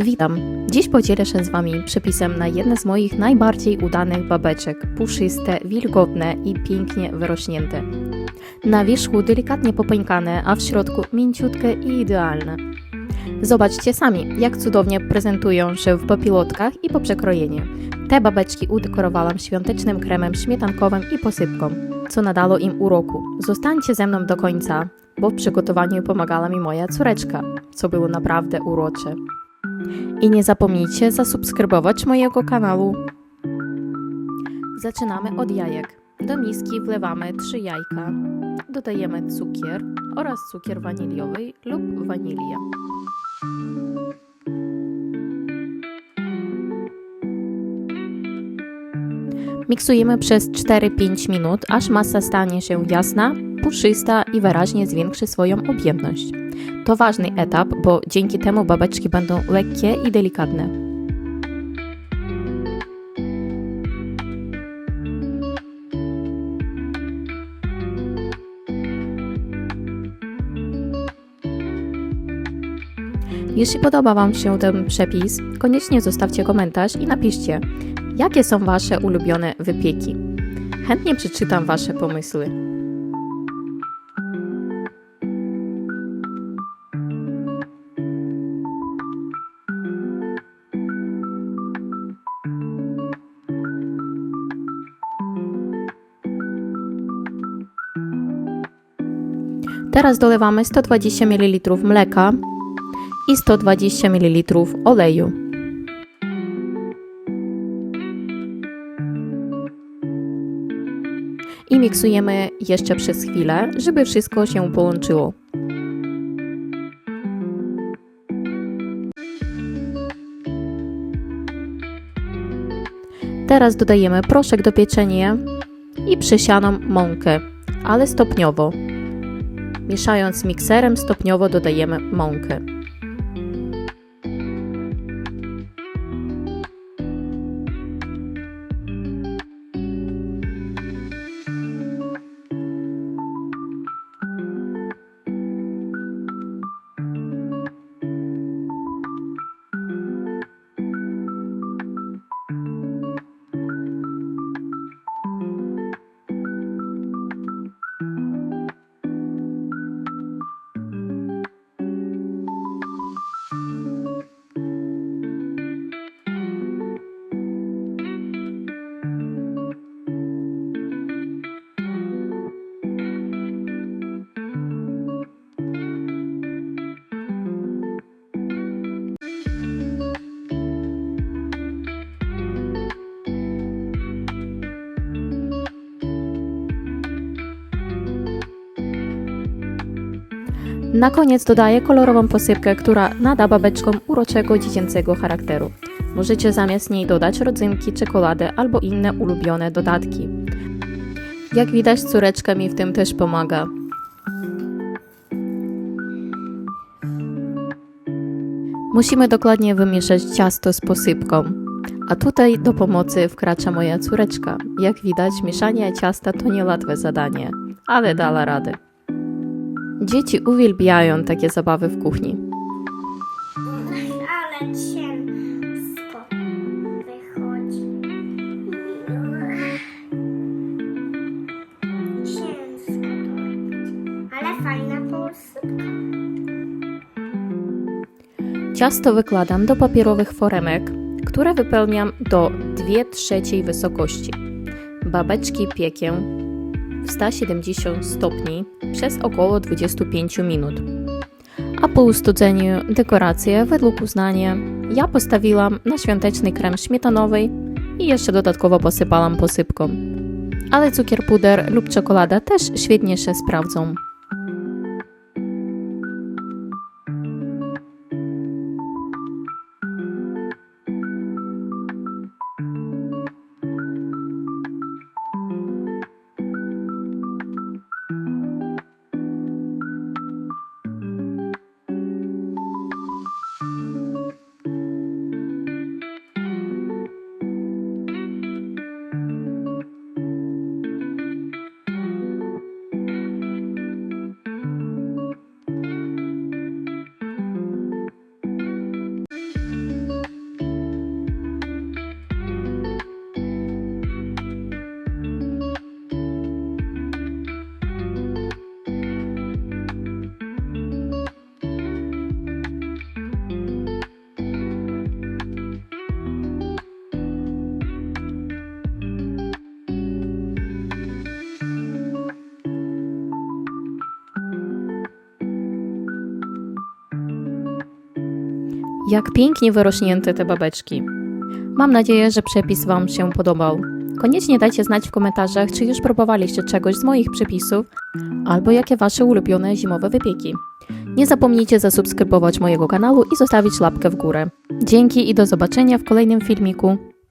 Witam! Dziś podzielę się z Wami przepisem na jedne z moich najbardziej udanych babeczek. Puszyste, wilgotne i pięknie wyrośnięte. Na wierzchu delikatnie popękane, a w środku mięciutkie i idealne. Zobaczcie sami, jak cudownie prezentują się w popilotkach i po przekrojeniu. Te babeczki udekorowałam świątecznym kremem śmietankowym i posypką, co nadało im uroku. Zostańcie ze mną do końca, bo w przygotowaniu pomagała mi moja córeczka, co było naprawdę urocze. I nie zapomnijcie zasubskrybować mojego kanału. Zaczynamy od jajek. Do miski wlewamy 3 jajka. Dodajemy cukier oraz cukier waniliowy lub wanilia. Miksujemy przez 4-5 minut, aż masa stanie się jasna, puszysta i wyraźnie zwiększy swoją objętność. To ważny etap, bo dzięki temu babeczki będą lekkie i delikatne. Jeśli podoba Wam się ten przepis, koniecznie zostawcie komentarz i napiszcie, jakie są Wasze ulubione wypieki. Chętnie przeczytam Wasze pomysły. Teraz dolewamy 120 ml mleka i 120 ml oleju. I miksujemy jeszcze przez chwilę, żeby wszystko się połączyło. Teraz dodajemy proszek do pieczenia i przesianą mąkę, ale stopniowo. Mieszając mikserem, stopniowo dodajemy mąkę. Na koniec dodaję kolorową posypkę, która nada babeczkom uroczego dziecięcego charakteru. Możecie zamiast niej dodać rodzynki, czekoladę albo inne ulubione dodatki. Jak widać, córeczka mi w tym też pomaga. Musimy dokładnie wymieszać ciasto z posypką. A tutaj do pomocy wkracza moja córeczka. Jak widać, mieszanie ciasta to niełatwe zadanie, ale dała radę. Dzieci uwielbiają takie zabawy w kuchni. Ale ciężko wychodzi. Ciężko. Ale fajna posypka. Ciasto wykładam do papierowych foremek, które wypełniam do 2 trzeciej wysokości. Babeczki piekę w 170 stopni przez około 25 minut. A po ustudzeniu dekoracje według uznania ja postawiłam na świąteczny krem śmietanowy i jeszcze dodatkowo posypałam posypką. Ale cukier puder lub czekolada też świetnie się sprawdzą. Jak pięknie wyrośnięte te babeczki. Mam nadzieję, że przepis Wam się podobał. Koniecznie dajcie znać w komentarzach, czy już próbowaliście czegoś z moich przepisów, albo jakie Wasze ulubione zimowe wypieki. Nie zapomnijcie zasubskrybować mojego kanału i zostawić łapkę w górę. Dzięki i do zobaczenia w kolejnym filmiku.